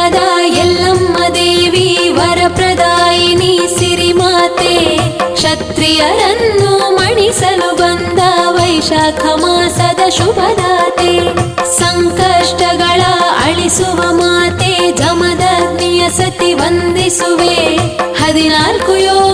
ಉಳ್ಳದ ಎಲ್ಲಮ್ಮ ದೇವಿ ವರಪ್ರದಾಯಿನಿ ಸಿರಿಮಾತೆ ಕ್ಷತ್ರಿಯರನ್ನು ಮಣಿಸಲು ಬಂದ ವೈಶಾಖ ಮಾಸದ ಶುಭದಾತೆ. ಸಂಕಷ್ಟಗಳ ಅಳಿಸುವ ಮಾತೆ ಜಮದಗ್ನಿಯ ಸತಿ ವಂದಿಸುವೆ. ಹದಿನಾಲ್ಕು ಯೋಗಿಣಿ